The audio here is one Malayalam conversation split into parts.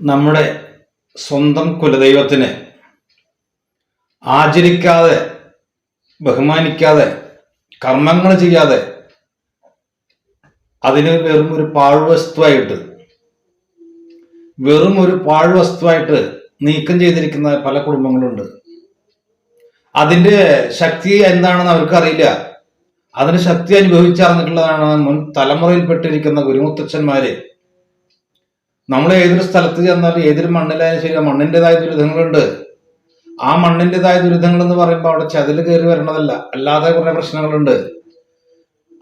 നമ്മുടെ സ്വന്തം കുലദൈവത്തിന് ആചരിക്കാതെ ബഹുമാനിക്കാതെ കർമ്മങ്ങൾ ചെയ്യാതെ അതിന് വെറും ഒരു പാഴ്വസ്തുവായിട്ട് വെറും ഒരു പാഴ്വസ്തുവായിട്ട് നീക്കം ചെയ്തിരിക്കുന്ന പല കുടുംബങ്ങളുണ്ട്. അതിന്റെ ശക്തി എന്താണെന്ന് അവർക്കറിയില്ല അതിന് ശക്തി അനുഭവിച്ചറിഞ്ഞിട്ടുള്ളതാണ് മുൻ തലമുറയിൽപ്പെട്ടിരിക്കുന്ന ഗുരുമുത്തച്ഛന്മാര് നമ്മൾ ഏതൊരു സ്ഥലത്ത് ചെന്നാലും ഏതൊരു മണ്ണിലായാലും ശരി മണ്ണിന്റെതായ ദുരിതങ്ങളുണ്ട്. ആ മണ്ണിന്റെതായ ദുരിതങ്ങൾ എന്ന് പറയുമ്പോൾ അവിടെ ചതിൽ കയറി വരണതല്ല അല്ലാതെ കുറേ പ്രശ്നങ്ങളുണ്ട്.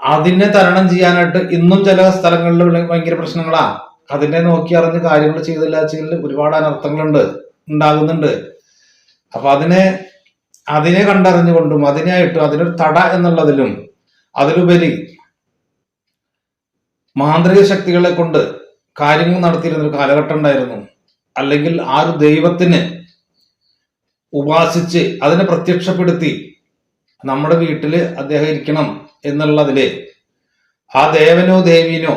അതിനെ തരണം ചെയ്യാനായിട്ട് ഇന്നും ചില സ്ഥലങ്ങളിൽ ഭയങ്കര പ്രശ്നങ്ങളാ. അതിനെ നോക്കി അറിഞ്ഞ് കാര്യങ്ങൾ ചെയ്തില്ല ചെയ്യലിൽ ഒരുപാട് അനർത്ഥങ്ങളുണ്ട് ഉണ്ടാകുന്നുണ്ട്. അപ്പൊ അതിനെ അതിനെ കണ്ടറിഞ്ഞുകൊണ്ടും അതിനായിട്ടും അതിനൊരു തട എന്നുള്ളതിലും അതിലുപരി മാന്ത്രിക ശക്തികളെ കൊണ്ട് കാര്യങ്ങൾ നടത്തിയിരുന്ന ഒരു കാലഘട്ടം ഉണ്ടായിരുന്നു. അല്ലെങ്കിൽ ആ ഒരു ദൈവത്തിന് ഉപാസിച്ച് അതിനെ പ്രത്യക്ഷപ്പെടുത്തി നമ്മുടെ വീട്ടിൽ അദ്ദേഹം ഇരിക്കണം എന്നുള്ളതിൽ ആ ദേവനോ ദേവീനോ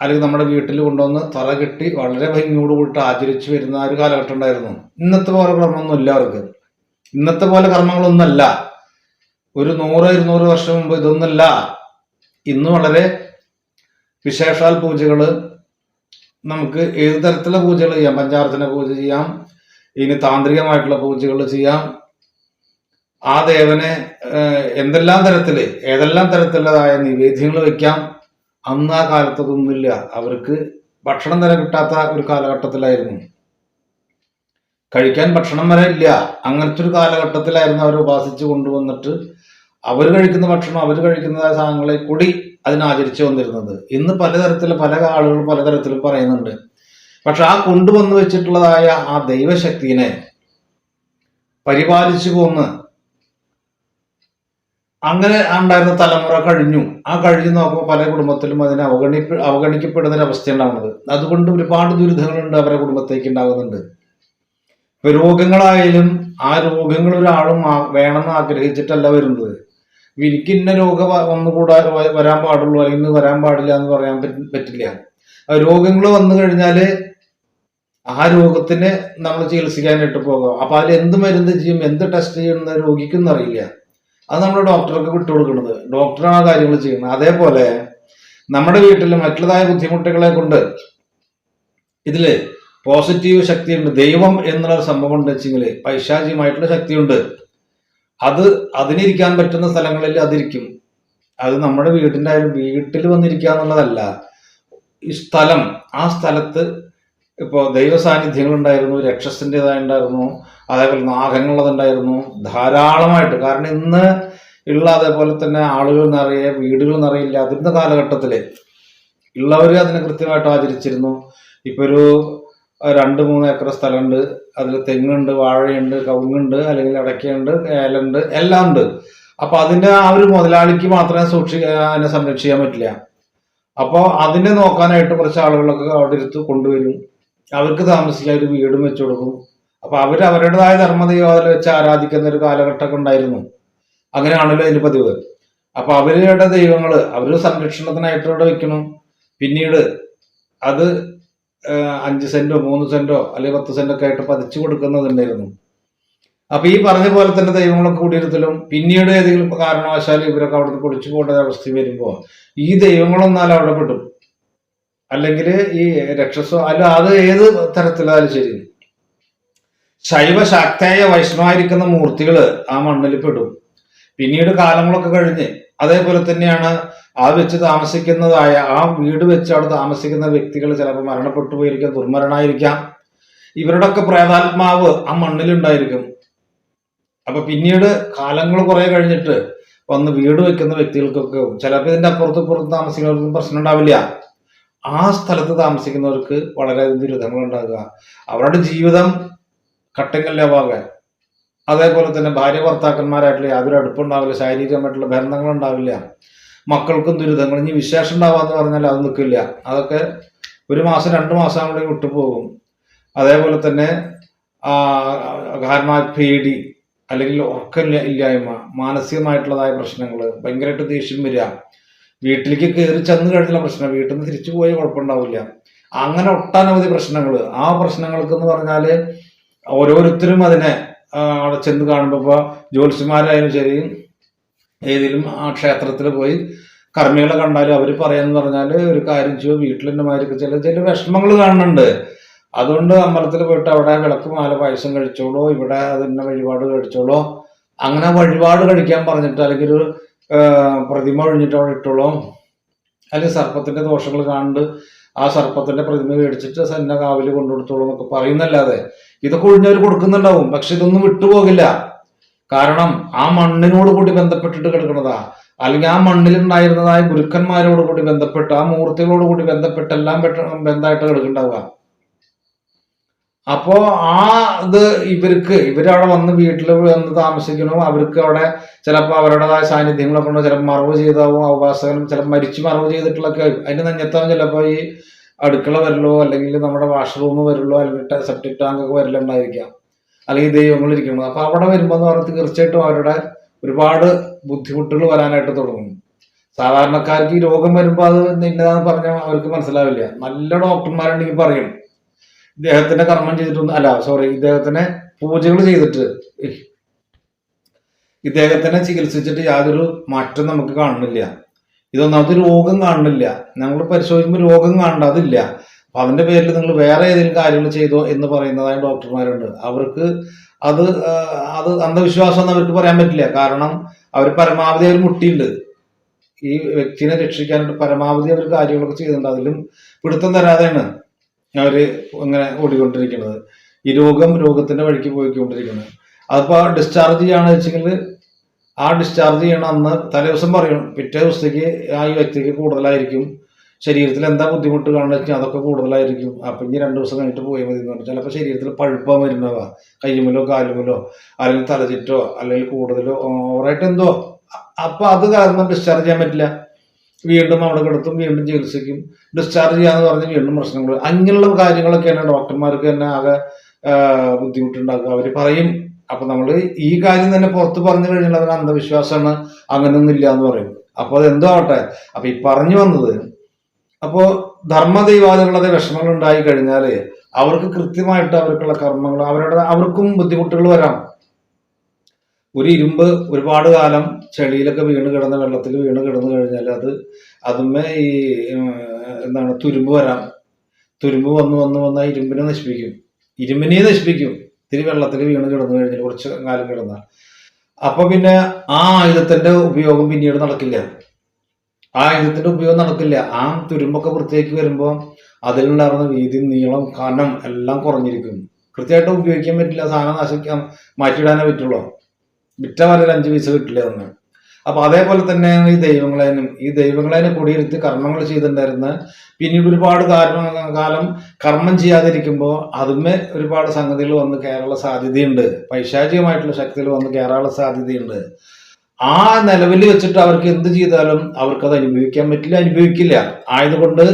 അല്ലെങ്കിൽ നമ്മുടെ വീട്ടിൽ കൊണ്ടുവന്ന് തറ കെട്ടി വളരെ ഭംഗിയോട് കൂട്ട് ആചരിച്ചു വരുന്ന ഒരു കാലഘട്ടം ഉണ്ടായിരുന്നു. ഇന്നത്തെ പോലെ കർമ്മമൊന്നും ഇല്ല അവർക്ക്. ഇന്നത്തെ പോലെ കർമ്മങ്ങളൊന്നല്ല ഒരു നൂറ് ഇരുന്നൂറ് വർഷം മുമ്പ് ഇതൊന്നല്ല ഇന്ന് വളരെ വിശേഷാൽ പൂജകൾ നമുക്ക് ഏത് തരത്തിലുള്ള പൂജകൾ ചെയ്യാം? പഞ്ചാർച്ചന പൂജ ചെയ്യാം. ഇനി താന്ത്രികമായിട്ടുള്ള പൂജകൾ ചെയ്യാം. ആ ദേവനെ എന്തെല്ലാം തരത്തിൽ ഏതെല്ലാം തരത്തിലുള്ളതായ നിവേദ്യങ്ങൾ വെക്കാം? അന്ന് ആ കാലത്തൊന്നുമില്ല. അവർക്ക് ഭക്ഷണം തരം കിട്ടാത്ത ഒരു കാലഘട്ടത്തിലായിരുന്നു. കഴിക്കാൻ ഭക്ഷണം വരെ ഇല്ല. അങ്ങനത്തെ ഒരു കാലഘട്ടത്തിലായിരുന്നു അവർ ഉപാസിച്ച് കൊണ്ടുവന്നിട്ട് അവർ കഴിക്കുന്ന ഭക്ഷണം അവർ കഴിക്കുന്നതായ സാധനങ്ങളെ കൂടി അതിനാചരിച്ചു വന്നിരുന്നത്. ഇന്ന് പലതരത്തിൽ പല ആളുകളും പലതരത്തിലും പറയുന്നുണ്ട്. പക്ഷെ ആ കൊണ്ടുവന്നു വെച്ചിട്ടുള്ളതായ ആ ദൈവശക്തിനെ പരിപാലിച്ചു പോന്ന് അങ്ങനെ ഉണ്ടായിരുന്ന തലമുറ കഴിഞ്ഞു. ആ കഴിഞ്ഞു നോക്കുമ്പോൾ പല കുടുംബത്തിലും അതിനെ അവഗണി അവഗണിക്കപ്പെടുന്ന ഒരു അവസ്ഥ ഉണ്ടാവുന്നത് അതുകൊണ്ട് ഒരുപാട് ദുരിതങ്ങളുണ്ട് അവരുടെ കുടുംബത്തേക്ക് ഉണ്ടാകുന്നുണ്ട് രോഗങ്ങളായാലും ആ രോഗങ്ങൾ ഒരാളും വേണമെന്ന് ആഗ്രഹിച്ചിട്ടല്ല വരുന്നത്. എനിക്ക് ഇന്ന രോഗം വന്നുകൂടാ വരാൻ പാടുള്ളൂ അല്ലെങ്കിൽ ഇന്ന് വരാൻ പാടില്ല എന്ന് പറയാൻ പറ്റി- പറ്റില്ല. രോഗങ്ങൾ വന്നു കഴിഞ്ഞാൽ ആ രോഗത്തിന് നമ്മൾ ചികിത്സിക്കാനായിട്ട് പോകാം. അപ്പൊ അതിൽ എന്ത് മരുന്ന് ചെയ്യും എന്ത് ടെസ്റ്റ് ചെയ്യുന്ന രോഗിക്കൊന്നും അറിയില്ല. അത് നമ്മൾ ഡോക്ടർക്ക് വിട്ടുകൊടുക്കുന്നത് ഡോക്ടറാണ് ആ കാര്യങ്ങൾ ചെയ്യുന്നത്. അതേപോലെ നമ്മുടെ വീട്ടിൽ മറ്റുള്ളതായ ബുദ്ധിമുട്ടുകളെ കൊണ്ട് ഇതിൽ പോസിറ്റീവ് ശക്തിയുണ്ട്. ദൈവം എന്നുള്ള സംഭവം ഉണ്ട് വെച്ചെങ്കിൽ പൈശാചികമായിട്ടുള്ള ശക്തിയുണ്ട്. അത് അതിനിരിക്കാൻ പറ്റുന്ന സ്ഥലങ്ങളിൽ അതിരിക്കും. അത് നമ്മുടെ ആയാലും വീട്ടിൽ വന്നിരിക്കുക എന്നുള്ളതല്ല. ഈ സ്ഥലം ആ സ്ഥലത്ത് ഇപ്പോൾ ദൈവ സാന്നിധ്യങ്ങൾ ഉണ്ടായിരുന്നു രക്ഷസിന്റെതായ ഉണ്ടായിരുന്നു അതേപോലെ നാഗങ്ങളുണ്ടായിരുന്നു ധാരാളമായിട്ട്. കാരണം ഇന്ന് ഉള്ള അതേപോലെ തന്നെ ആളുകൾ നിറയെ വീടുകൾ നിറയില്ല അതിരുന്ന കാലഘട്ടത്തിൽ ഉള്ളവർ അതിനെ കൃത്യമായിട്ട് ആചരിച്ചിരുന്നു. ഇപ്പൊ ഒരു രണ്ട് മൂന്ന് ഏക്കർ സ്ഥലമുണ്ട്. അതിൽ തെങ്ങുണ്ട് വാഴയുണ്ട് കവുങ്ങുണ്ട് അല്ലെങ്കിൽ അടയ്ക്കയുണ്ട് ഏലുണ്ട് എല്ലാം ഉണ്ട്. അപ്പൊ അതിന്റെ ആ ഒരു മുതലാളിക്ക് മാത്രമേ സൂക്ഷി അതിനെ സംരക്ഷിക്കാൻ പറ്റില്ല. അപ്പോൾ അതിനെ നോക്കാനായിട്ട് കുറച്ച് ആളുകളൊക്കെ അവിടെ ഇരുത്ത് കൊണ്ടുവരും. അവർക്ക് താമസിക്കാൻ ഒരു വീടും വെച്ചു കൊടുക്കും. അപ്പൊ അവർ അവരുടേതായ ധർമ്മദൈവത്തിൽ വെച്ച് ആരാധിക്കുന്ന ഒരു കാലഘട്ടമൊക്കെ ഉണ്ടായിരുന്നു. അങ്ങനെയാണല്ലോ അതിന്റെ പതിവ്. അപ്പൊ അവരുടെ ദൈവങ്ങൾ അവർ സംരക്ഷണത്തിനായിട്ട് ഇവിടെ വെക്കണം. പിന്നീട് അത് അഞ്ച് സെന്റോ മൂന്ന് സെന്റോ അല്ലെങ്കിൽ പത്ത് സെന്റോ ഒക്കെ ആയിട്ട് പതിച്ചു കൊടുക്കുന്നതുണ്ടായിരുന്നു. അപ്പൊ ഈ പറഞ്ഞ പോലെ തന്നെ ദൈവങ്ങളെ കൂടിയിരുത്തലും പിന്നീട് ഏതെങ്കിലും കാരണവശാൽ ഇവരൊക്കെ അവിടെ നിന്ന് പൊളിച്ചു പോകേണ്ട അവസ്ഥ വരുമ്പോൾ ഈ ദൈവങ്ങളൊന്നാൽ അവിടെ പെടും. അല്ലെങ്കിൽ ഈ രക്ഷസോ അല്ല അത് ഏത് തരത്തിലായാലും ശരി. ശൈവ ശക്തയായ വൈഷ്ണവായിരിക്കുന്ന മൂർത്തികൾ ആ മണ്ണിൽ പെടും. പിന്നീട് കാലങ്ങളൊക്കെ കഴിഞ്ഞ് അതേപോലെ തന്നെയാണ് ആ വെച്ച് താമസിക്കുന്നതായ ആ വീട് വെച്ച് അവിടെ താമസിക്കുന്ന വ്യക്തികൾ ചിലപ്പോൾ മരണപ്പെട്ടു പോയിരിക്കാം ദുർമരണമായിരിക്കാം ഇവരുടെയൊക്കെ പ്രേതാത്മാവ് ആ മണ്ണിലുണ്ടായിരിക്കും. അപ്പൊ പിന്നീട് കാലങ്ങൾ കുറെ കഴിഞ്ഞിട്ട് വന്ന് വീട് വെക്കുന്ന വ്യക്തികൾക്കൊക്കെ ചിലപ്പോൾ ഇതിന്റെ അപ്പുറത്ത് പുറത്ത് താമസിക്കുന്നവർക്കും പ്രശ്നം ഉണ്ടാവില്ല. ആ സ്ഥലത്ത് താമസിക്കുന്നവർക്ക് വളരെ ദുരിതങ്ങൾ ഉണ്ടാകുക അവരുടെ ജീവിതം കട്ടങ്കല്ലാവാകാൻ അതേപോലെ തന്നെ ഭാര്യ ഭർത്താക്കന്മാരായിട്ടുള്ള യാതൊരു അടുപ്പുണ്ടാവില്ല ശാരീരികമായിട്ടുള്ള ബന്ധങ്ങൾ ഉണ്ടാവില്ല മക്കൾക്കും ദുരിതങ്ങൾ ഇനി വിശേഷം ഉണ്ടാവാന്ന് പറഞ്ഞാൽ അത് നിൽക്കില്ല. അതൊക്കെ ഒരു മാസം രണ്ട് മാസം കൂടി വിട്ടുപോകും. അതേപോലെ തന്നെ ആ, കാരണമായ പേടി അല്ലെങ്കിൽ ഉറക്കം ഇല്ല- ഇല്ലായ്മ മാനസികമായിട്ടുള്ളതായ പ്രശ്നങ്ങൾ ഭയങ്കരമായിട്ട് ദേഷ്യം വരിക വീട്ടിലേക്ക് കയറി ചെന്ന് കഴിഞ്ഞുള്ള പ്രശ്നം വീട്ടിൽ നിന്ന് തിരിച്ചു പോയി കുഴപ്പമുണ്ടാവില്ല. അങ്ങനെ ഒട്ടനവധി പ്രശ്നങ്ങൾ. ആ പ്രശ്നങ്ങൾക്ക് എന്ന് പറഞ്ഞാൽ ഓരോരുത്തരും അതിനെ അവിടെ ചെന്ന് കാണുമ്പോൾ ഇപ്പോൾ ജ്യോത്സ്യന്മാരായാലും ശരി ഏതെങ്കിലും ആ ക്ഷേത്രത്തിൽ പോയി കർമ്മികളെ കണ്ടാലും അവർ പറയാന്ന് പറഞ്ഞാൽ ഒരു കാര്യം ചെയ്യോ വീട്ടിലെന്റെ മാതിരിക്ക് ചില ചില വിഷമങ്ങൾ കാണുന്നുണ്ട്. അതുകൊണ്ട് അമ്പലത്തിൽ പോയിട്ട് അവിടെ വിളക്ക് മാല പായസം കഴിച്ചോളൂ ഇവിടെ അതിന്റെ വഴിപാട് കഴിച്ചോളൂ അങ്ങനെ വഴിപാട് കഴിക്കാൻ പറഞ്ഞിട്ട് അല്ലെങ്കിൽ ഒരു പ്രതിമ ഒഴിഞ്ഞിട്ട് അവിടെ ഇട്ടോളൂ. അല്ലെങ്കിൽ സർപ്പത്തിന്റെ ദോഷങ്ങൾ കാണുന്നുണ്ട്. ആ സർപ്പത്തിന്റെ പ്രതിമ മേടിച്ചിട്ട് സന്ന കാവിൽ കൊണ്ടുകൊടുത്തോളൂ എന്നൊക്കെ പറയുന്നല്ലാതെ ഇതൊക്കെ ഒഴിഞ്ഞവർ കൊടുക്കുന്നുണ്ടാവും. പക്ഷെ ഇതൊന്നും വിട്ടുപോകില്ല. കാരണം ആ മണ്ണിനോട് കൂടി ബന്ധപ്പെട്ടിട്ട് കിടക്കുന്നതാ. അല്ലെങ്കിൽ ആ മണ്ണിൽ ഉണ്ടായിരുന്നതായ ഗുരുക്കന്മാരോട് കൂടി ബന്ധപ്പെട്ട് ആ മൂർത്തികളോട് കൂടി ബന്ധപ്പെട്ട് എല്ലാം ബന്ധമായിട്ട് കിടക്കുന്നുണ്ടാവുക. അപ്പോ ആ ഇത് ഇവർക്ക് ഇവരവിടെ വന്ന് വീട്ടിൽ വന്ന് താമസിക്കണോ അവർക്ക് അവിടെ ചിലപ്പോൾ അവരുടേതായ സാന്നിധ്യങ്ങളൊക്കെ ഉണ്ടോ. ചിലപ്പോൾ മറവ് ചെയ്താവും ഉപാസകനും ചിലപ്പോൾ മരിച്ച് മറവ് ചെയ്തിട്ടുള്ളൊക്കെ അതിന്റെ നെഞ്ഞത്താവും ചിലപ്പോൾ ഈ അടുക്കള വരലോ അല്ലെങ്കിൽ നമ്മുടെ വാഷ്റൂം വരലോ അല്ലെങ്കിൽ സെപ്റ്റിക് ടാങ്ക് ഒക്കെ വരലുണ്ടായിരിക്കാം. അല്ലെങ്കിൽ ദൈവങ്ങൾ ഇരിക്കുന്നത്. അപ്പൊ അവിടെ വരുമ്പോൾ എന്ന് പറഞ്ഞാൽ തീർച്ചയായിട്ടും അവരുടെ ഒരുപാട് ബുദ്ധിമുട്ടുകൾ വരാനായിട്ട് തുടങ്ങും. സാധാരണക്കാർക്ക് ഈ രോഗം വരുമ്പോൾ അത് ഇന്നതാന്ന് പറഞ്ഞാൽ അവർക്ക് മനസ്സിലാവില്ല. നല്ല ഡോക്ടർമാരുണ്ടെങ്കിൽ പറയും. ഇദ്ദേഹത്തിന്റെ കർമ്മം ചെയ്തിട്ടൊന്നും അല്ല സോറി ഇദ്ദേഹത്തിനെ പൂജകൾ ചെയ്തിട്ട്. ഇദ്ദേഹത്തിനെ ചികിത്സിച്ചിട്ട് യാതൊരു മാറ്റം നമുക്ക് കാണുന്നില്ല. ഇതൊന്നാമത് രോഗം കാണുന്നില്ല. ഞങ്ങൾ പരിശോധിക്കുമ്പോൾ രോഗം കാണണ്ട അതില്ല. അപ്പൊ പേരിൽ നിങ്ങൾ വേറെ ഏതെങ്കിലും കാര്യങ്ങൾ ചെയ്തോ എന്ന് പറയുന്നതായ ഡോക്ടർമാരുണ്ട്. അവർക്ക് അത് അത് അന്ധവിശ്വാസം എന്ന് അവർക്ക് പറയാൻ പറ്റില്ല. കാരണം അവർ പരമാവധി അവർ മുട്ടിയുണ്ട് ഈ വ്യക്തിനെ രക്ഷിക്കാനായിട്ട് പരമാവധി അവർ കാര്യങ്ങളൊക്കെ ചെയ്യുന്നുണ്ട് അതിലും പിടുത്തം തരാതെയാണ്. അവർ ഇങ്ങനെ ഓടിക്കൊണ്ടിരിക്കുന്നത്. ഈ രോഗം രോഗത്തിന്റെ വഴിക്ക് പോയിക്കൊണ്ടിരിക്കുന്നത് അതിപ്പോ ഡിസ്ചാർജ് ചെയ്യാന്ന് വെച്ചെങ്കിൽ ആ ഡിസ്ചാർജ് ചെയ്യണം അന്ന് തലേദിവസം പറയണം. പിറ്റേ ദിവസത്തേക്ക് ആ ഈ വ്യക്തിക്ക് കൂടുതലായിരിക്കും. ശരീരത്തിൽ എന്താ ബുദ്ധിമുട്ട് കാണുന്ന വെച്ചാൽ അതൊക്കെ കൂടുതലായിരിക്കും. അപ്പം ഇനി രണ്ട് ദിവസം കഴിഞ്ഞിട്ട് പോയാൽ മതി എന്ന് പറഞ്ഞാൽ ചിലപ്പോൾ ശരീരത്തിൽ പഴുപ്പം വരുന്നതാ. കയ്യുമലോ കാലുമലോ അല്ലെങ്കിൽ തലചുറ്റോ അല്ലെങ്കിൽ കൂടുതലോ ഓവറായിട്ട് എന്തോ. അപ്പൊ അത് കാരണം ഡിസ്ചാർജ് ചെയ്യാൻ പറ്റില്ല. വീണ്ടും അവിടെ കിടത്തും വീണ്ടും ചികിത്സിക്കും ഡിസ്ചാർജ് ചെയ്യാന്ന് പറഞ്ഞ് വീണ്ടും പ്രശ്നങ്ങൾ അങ്ങനെയുള്ള കാര്യങ്ങളൊക്കെയാണ് ഡോക്ടർമാർക്ക് തന്നെ ആകെ ബുദ്ധിമുട്ടുണ്ടാക്കുക അവർ പറയും അപ്പൊ നമ്മൾ ഈ കാര്യം തന്നെ പുറത്ത് പറഞ്ഞു കഴിഞ്ഞാൽ അതിന് അന്ധവിശ്വാസമാണ് അങ്ങനെയൊന്നും ഇല്ല എന്ന് പറയും. അപ്പൊ അതെന്തോ ആവട്ടെ. അപ്പൊ ഈ പറഞ്ഞു വന്നത് അപ്പോ ധർമ്മദൈവാദികളുടെ വിഷമങ്ങൾ ഉണ്ടായി കഴിഞ്ഞാൽ അവർക്ക് കൃത്യമായിട്ട് അവർക്കുള്ള കർമ്മങ്ങൾ അവരുടെ അവർക്കും ബുദ്ധിമുട്ടുകൾ വരാം. ഒരു ഇരുമ്പ് ഒരുപാട് കാലം ചെളിയിലൊക്കെ വീണ് കിടന്ന വെള്ളത്തിൽ വീണ് കിടന്നു കഴിഞ്ഞാൽ അത് അതുമേ ഈ എന്താണ് തുരുമ്പ് വരാം. തുരുമ്പ് വന്ന് വന്ന് വന്ന് ഇരുമ്പിനെ നശിപ്പിക്കും. ഇരുമ്പിനെ നശിപ്പിക്കും. ഇത്തിരി വെള്ളത്തിൽ വീണ് കിടന്നു കഴിഞ്ഞാൽ കുറച്ച് കാലം കിടന്നാൽ. അപ്പൊ പിന്നെ ആ ആയുധത്തിന്റെ ഉപയോഗം പിന്നീട് നടക്കില്ല. ആ ആയുധത്തിന്റെ ഉപയോഗം നടക്കില്ല. ആ തുരുമ്പൊക്കെ വൃത്തിയാക്കി വരുമ്പോൾ അതിലുണ്ടായിരുന്ന വീതി നീളം കനം എല്ലാം കുറഞ്ഞിരിക്കും. കൃത്യമായിട്ട് ഉപയോഗിക്കാൻ പറ്റില്ല. സാധനം നശിക്കാൻ മാറ്റിയിടാനേ പറ്റുള്ളൂ. വിറ്റ വരെ ഒരു അഞ്ച് പൈസ കിട്ടില്ല എന്ന് അപ്പൊ അതേപോലെ തന്നെയാണ് ഈ ദൈവങ്ങളേനും ഈ ദൈവങ്ങളേനെ കൂടിയിരുത്തി കർമ്മങ്ങൾ ചെയ്തിട്ടുണ്ടായിരുന്ന പിന്നീട് ഒരുപാട് കാരണങ്ങൾ കാലം കർമ്മം ചെയ്യാതിരിക്കുമ്പോൾ അതുമേ ഒരുപാട് സംഗതികൾ വന്ന് കയറാനുള്ള സാധ്യതയുണ്ട്. പൈശാചികമായിട്ടുള്ള ശക്തികൾ വന്ന് കയറാനുള്ള സാധ്യതയുണ്ട്. ആ നിലവിൽ വെച്ചിട്ട് അവർക്ക് എന്ത് ചെയ്താലും അവർക്കത് അനുഭവിക്കാൻ പറ്റില്ല അനുഭവിക്കില്ല. ആയതുകൊണ്ട്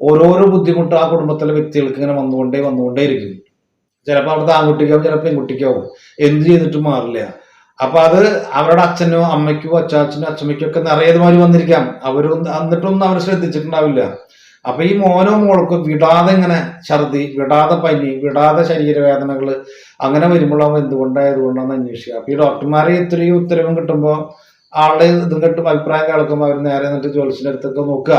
ഓരോരോ ബുദ്ധിമുട്ട് ആ കുടുംബത്തിലെ വ്യക്തികൾക്ക് ഇങ്ങനെ വന്നുകൊണ്ടേ വന്നുകൊണ്ടേ ഇരിക്കും ചിലപ്പോൾ അവിടുത്തെ ആൺകുട്ടിക്കാവും ചിലപ്പോൾ പെൺകുട്ടിക്കാവും. എന്ത് ചെയ്തിട്ടും മാറില്ല. അപ്പൊ അത് അവരുടെ അച്ഛനോ അമ്മയ്ക്കോ അച്ചാച്ചനോ അച്ഛമ്മയ്ക്കോ ഒക്കെ നിറയേതുമാതിരി വന്നിരിക്കാം. അവരൊന്ന് എന്നിട്ടൊന്നും അവർ ശ്രദ്ധിച്ചിട്ടുണ്ടാവില്ല. അപ്പൊ ഈ മോനോ മോൾക്കോ വിടാതെ ഇങ്ങനെ ഛർദി വിടാതെ പനി വിടാതെ ശരീരവേദനകൾ അങ്ങനെ വരുമ്പോഴാവും എന്തുകൊണ്ടായതുകൊണ്ടാന്ന് അന്വേഷിക്കുക. അപ്പൊ ഈ ഡോക്ടർമാരെ ഇത്രയും ഉത്തരവും കിട്ടുമ്പോൾ ആളുടെ ഇതും കിട്ടും അഭിപ്രായം കേൾക്കുമ്പോൾ അവർ നേരെ എന്നിട്ട് ജോലിസിന്റെ അടുത്തൊക്കെ നോക്കുക.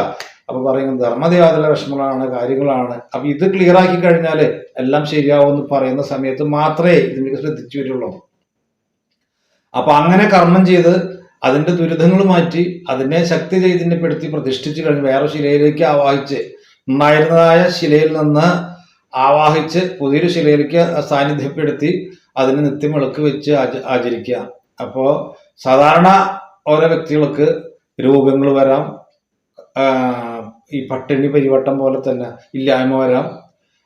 അപ്പൊ പറയുന്നത് ധർമ്മദേവാദിലെ വിഷമങ്ങളാണ് കാര്യങ്ങളാണ്. അപ്പൊ ഇത് ക്ലിയർ ആക്കി കഴിഞ്ഞാൽ എല്ലാം ശരിയാവുമെന്ന് പറയുന്ന സമയത്ത് മാത്രമേ ഇതിലേക്ക് ശ്രദ്ധിച്ചു വരുള്ളൂ. അപ്പൊ അങ്ങനെ കർമ്മം ചെയ്ത് അതിന്റെ ദുരിതങ്ങൾ മാറ്റി അതിനെ ശക്തി ചൈതന്യപ്പെടുത്തി പ്രതിഷ്ഠിച്ചു കഴിഞ്ഞ് വേറെ ശിലയിലേക്ക് ആവാഹിച്ച് ഉണ്ടായിരുന്നതായ ശിലയിൽ നിന്ന് ആവാഹിച്ച് പുതിയൊരു ശിലയിലേക്ക് സാന്നിധ്യപ്പെടുത്തി അതിന് നിത്യം വിളക്ക് വെച്ച് ആച- ആചരിക്കുക. അപ്പോൾ സാധാരണ ഓരോ വ്യക്തികൾക്ക് രോഗങ്ങൾ വരാം. ഈ പട്ടിണി പരിവട്ടം പോലെ തന്നെ ഇല്ലായ്മ വരാം.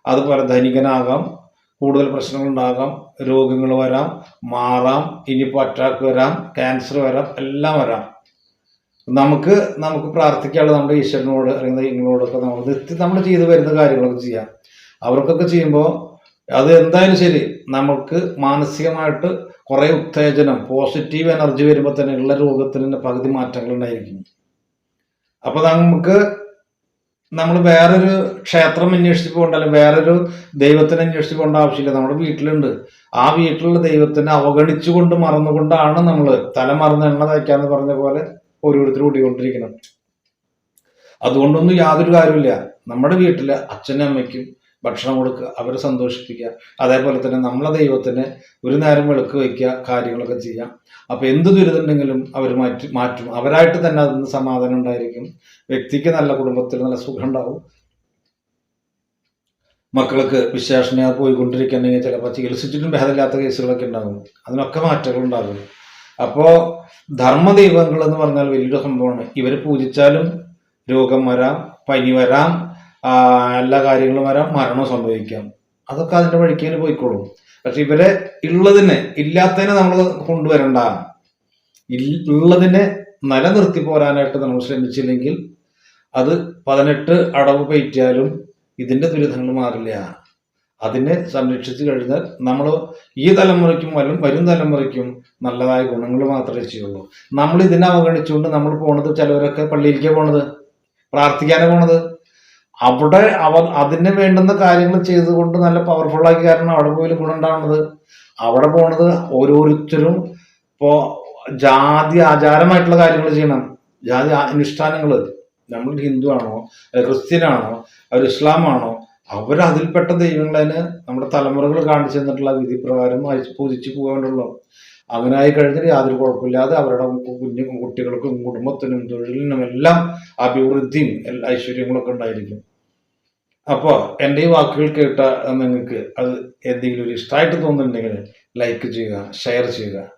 അതുപോലെ ധനികനാകാം. കൂടുതൽ പ്രശ്നങ്ങൾ ഉണ്ടാകാം രോഗങ്ങൾ വരാം മാറാം ഇനിയിപ്പോൾ അറ്റാക്ക് വരാം ക്യാൻസർ വരാം എല്ലാം വരാം. നമുക്ക് നമുക്ക് പ്രാർത്ഥിക്കാനുള്ള നമ്മുടെ ഈശ്വരനോട് അല്ലെങ്കിൽ ദൈവങ്ങളോടൊക്കെ നമ്മൾ നിത്യം നമ്മൾ ചെയ്തു വരുന്ന കാര്യങ്ങളൊക്കെ ചെയ്യാം. അവർക്കൊക്കെ ചെയ്യുമ്പോൾ അത് എന്തായാലും ശരി നമുക്ക് മാനസികമായിട്ട് കുറേ ഉത്തേജനം പോസിറ്റീവ് എനർജി വരുമ്പോൾ തന്നെ ഉള്ള രോഗത്തിന് പകുതി മാറ്റങ്ങൾ ഉണ്ടായിരിക്കും. അപ്പൊ നമുക്ക് നമ്മൾ വേറൊരു ക്ഷേത്രം അന്വേഷിച്ച് പോകേണ്ട അല്ലെങ്കിൽ വേറൊരു ദൈവത്തിനെ അന്വേഷിച്ച് പോകേണ്ട ആവശ്യമില്ല. നമ്മുടെ വീട്ടിലുണ്ട്. ആ വീട്ടിലുള്ള ദൈവത്തിനെ അവഗണിച്ചുകൊണ്ട് മറന്നുകൊണ്ടാണ് നമ്മൾ തല മറന്ന് എണ്ണ തയ്ക്കാന്ന് പറഞ്ഞ പോലെ ഓരോരുത്തർ ഓടിക്കൊണ്ടിരിക്കണം അതുകൊണ്ടൊന്നും യാതൊരു കാര്യമില്ല നമ്മുടെ വീട്ടിലെ അച്ഛനും അമ്മയ്ക്കും ഭക്ഷണം കൊടുക്കുക അവരെ സന്തോഷിപ്പിക്കുക. അതേപോലെ തന്നെ നമ്മളെ ദൈവത്തിന് ഒരു നേരം വെളുക്ക് വയ്ക്കുക കാര്യങ്ങളൊക്കെ ചെയ്യാം. അപ്പോൾ എന്ത് ദുരിതമുണ്ടെങ്കിലും അവർ മാറ്റി മാറ്റും. അവരായിട്ട് തന്നെ അതിന് സമാധാനം ഉണ്ടായിരിക്കും. വ്യക്തിക്ക് നല്ല കുടുംബത്തിൽ നല്ല സുഖം ഉണ്ടാവും. മക്കൾക്ക് വിശേഷണ പോയിക്കൊണ്ടിരിക്കുന്നുണ്ടെങ്കിൽ ചിലപ്പോൾ ചികിത്സിച്ചിട്ടും ഭേദമില്ലാത്ത കേസുകളൊക്കെ ഉണ്ടാകും. അതിനൊക്കെ മാറ്റങ്ങൾ ഉണ്ടാകും. അപ്പോൾ ധർമ്മദൈവങ്ങൾ എന്ന് പറഞ്ഞാൽ വലിയൊരു സംഭവമാണ്. ഇവർ പൂജിച്ചാലും രോഗം വരാം പനി വരാം എല്ലാ കാര്യങ്ങളും വരാം മരണം സംഭവിക്കാം. അതൊക്കെ അതിന്റെ വഴിക്കേൽ പോയിക്കോളും. പക്ഷെ ഇവരെ ഉള്ളതിനെ ഇല്ലാത്തതിനെ നമ്മൾ കൊണ്ടുവരണ്ട. ഉള്ളതിനെ നിലനിർത്തി പോരാനായിട്ട് നമ്മൾ ശ്രമിച്ചില്ലെങ്കിൽ അത് പതിനെട്ട് അടവ് പയറ്റിയാലും ഇതിന്റെ ദുരിതങ്ങൾ മാറില്ല. അതിനെ സംരക്ഷിച്ചു കഴിഞ്ഞാൽ നമ്മൾ ഈ തലമുറയ്ക്കും വരും വരും തലമുറയ്ക്കും നല്ലതായ ഗുണങ്ങൾ മാത്രമേ ചെയ്യുള്ളൂ. നമ്മൾ ഇതിനെ അവഗണിച്ചുകൊണ്ട് നമ്മൾ പോണത് ചിലവരൊക്കെ പള്ളിയിലേക്ക് പോണത്? പ്രാർത്ഥിക്കാനാണ് പോണത്? അവിടെ അവൻ അതിന് വേണ്ടുന്ന കാര്യങ്ങൾ ചെയ്തുകൊണ്ട് നല്ല പവർഫുൾ ആക്കി കാരണം അവിടെ പോയാലും ഗുണം ഉണ്ടാവുന്നത് അവിടെ പോണത് ഓരോരുത്തരും ഇപ്പോ ജാതി ആചാരമായിട്ടുള്ള കാര്യങ്ങൾ ചെയ്യണം. ജാതി അനുഷ്ഠാനങ്ങൾ. നമ്മൾ ഹിന്ദു ആണോ ക്രിസ്ത്യൻ ആണോ അവർ ഇസ്ലാം ആണോ അവരതിൽപ്പെട്ട ദൈവങ്ങളതിന് നമ്മുടെ തലമുറകൾ കാണിച്ചു തന്നിട്ടുള്ള വിധി പ്രകാരം പൂജിച്ച് പോകാണ്ടുള്ളൂ അങ്ങനെ ആയി കഴിഞ്ഞാൽ യാതൊരു കുഴപ്പമില്ലാതെ അവരുടെ കുഞ്ഞു കുട്ടികൾക്കും കുടുംബത്തിനും തൊഴിലിനും എല്ലാം അഭിവൃദ്ധിയും ഐശ്വര്യങ്ങളൊക്കെ ഉണ്ടായിരിക്കും. അപ്പോൾ എന്റെ ഈ വാക്കുകൾ കേട്ട നിങ്ങൾക്ക് അത് എന്തെങ്കിലും ഒരു ഇഷ്ടമായിട്ട് തോന്നുന്നുണ്ടെങ്കിൽ ലൈക്ക് ചെയ്യുക ഷെയർ ചെയ്യുക.